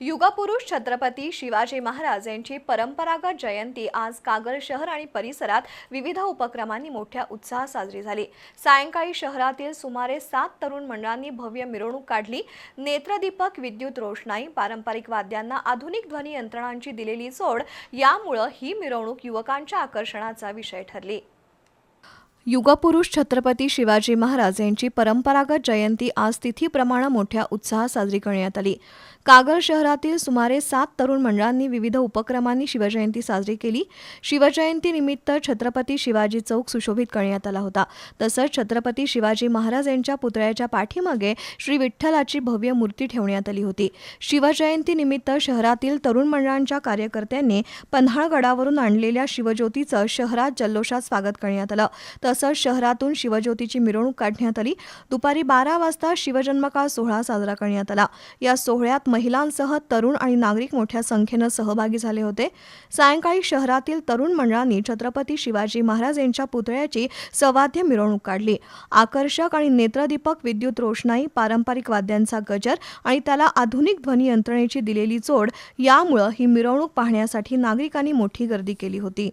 युगपुरुष छत्रपती शिवाजी महाराज यांची परंपरागत जयंती आज कागल शहर आणि परिसरात विविध उपक्रमांनी मोठ्या उत्साहात साजरी झाली. सायंकाळी शहरातील सुमारे सात तरुण मंडळांनी भव्य मिरवणूक काढली. नेत्रदीपक विद्युत रोषणाई पारंपरिक वाद्यांना आधुनिक ध्वनी यंत्रणांची दिलेली जोड यामुळं ही मिरवणूक युवकांच्या आकर्षणाचा विषय ठरली. युगपुरुष छत्रपती शिवाजी महाराज यांची परंपरागत जयंती आज तिथीप्रमाणे मोठ्या उत्साहात साजरी करण्यात आली. कागल शहरातील सुमारे सात तरुण मंडळांनी विविध उपक्रमांनी शिवजयंती साजरी केली. शिवजयंतीनिमित्त छत्रपती शिवाजी चौक सुशोभित करण्यात आला होता. तसंच छत्रपती शिवाजी महाराज यांच्या पुतळ्याच्या पाठीमागे श्री विठ्ठलाची भव्य मूर्ती ठेवण्यात आली होती. शिवजयंतीनिमित्त शहरातील तरुण मंडळांच्या कार्यकर्त्यांनी पन्हाळगडावरून आणलेल्या शिवज्योतीचं शहरात जल्लोषात स्वागत करण्यात आलं. तसंच शहरातून शिवज्योतीची मिरवणूक काढण्यात आली. दुपारी बारा वाजता शिवजन्मकाळ सोहळा साजरा करण्यात आला. या सोहळ्यात महिलांसह तरुण आणि नागरिक मोठ्या संख्येनं सहभागी झाले होते. सायंकाळी शहरातील तरुण मंडळांनी छत्रपती शिवाजी महाराज यांच्या पुतळ्याची सवाद्य मिरवणूक काढली. आकर्षक आणि नेत्रदीपक विद्युत रोषणाई पारंपरिक वाद्यांचा गजर आणि त्याला आधुनिक ध्वनी यंत्रणेची दिलेली जोड यामुळं ही मिरवणूक पाहण्यासाठी नागरिकांनी मोठी गर्दी केली होती.